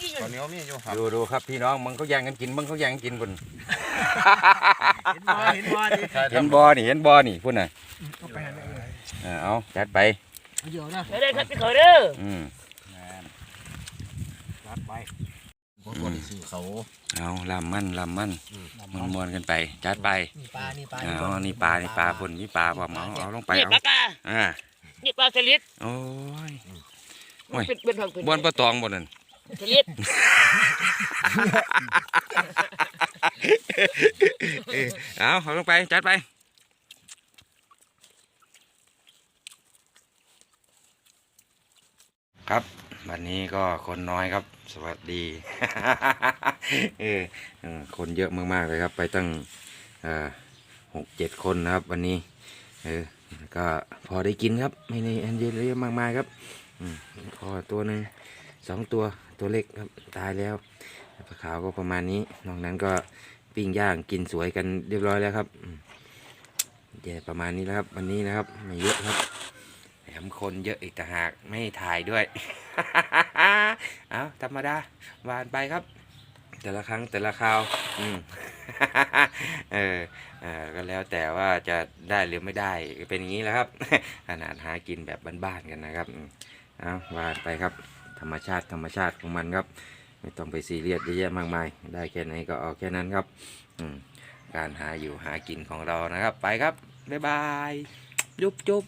นี่อยู่ตอนนี้มีอยู่ครับดูดูครับพี่น้องมึงเขาแย่งกันกินมึงเขาแย่งกันกินพุ่นเห็นบ่เห็นบ่ดิเห็นบอนี่เห็นบอนี่พุ่นน่ะเอาไปหันไปเลยเออเอาจัดไปเดี๋ยวนะได้ครับพี่เขาเด้ออืมรัดไปผมบ่ได้ซื้อเขาเอาลำมันลำมันมันมวนๆกันไป จัดไปนี่ปลานี่ปลาเอาอันนี้ปลานี่ปลาพุ่นนี่ปลาบ่เอาเอาลงไปนี่เอาปลากาอ่านี่ปลาสลิดโอ้ยโอ้ยเป็นเป็นทางเป็นบอนปลาตองบนนั่น สลิดเอาเอาลงไป จัดไป ครับวันนี้ก็คนน้อยครับ สวัสดีเออคนเยอะมากๆเลยครับ ไปตั้งหกเจ็ดคนนะครับ วันนี้ เออก็พอได้กินครับ ไม่ในอันเยอะเลยมากมายครับพอตัวหนึ่ง สองตัวตัวเล็กครับตายแล้วปลาขาวก็ประมาณนี้นอกนั้นก็ปิ้งย่างกินสวยกันเรียบร้อยแล้วครับเดี๋ยวประมาณนี้แล้วครับ วันนี้นะครับไม่เยอะครับแถมคนเยอะอีกต่างหากไม่ถ่ายด้วยเอาธรรมดาวานไปครับ แต่ละครั้งแต่ละคราวอืมเออเออก็แล้วแต่ว่าจะได้หรือไม่ได้เป็นอย่างนี้แหล้วครับขนาดหากินแบบบ้านๆกันนะครับเอาวานไปครับ ธรรมชาติธรรมชาติของมันครับ ไม่ต้องไปซีเรียสเยอะแยะมากมาย ได้แค่ไหนก็เอาแค่นั้นครับอืการหาอยู่หากินของเรานะครับ ไปครับ บ๊ายบาย จุ๊บจุ๊บ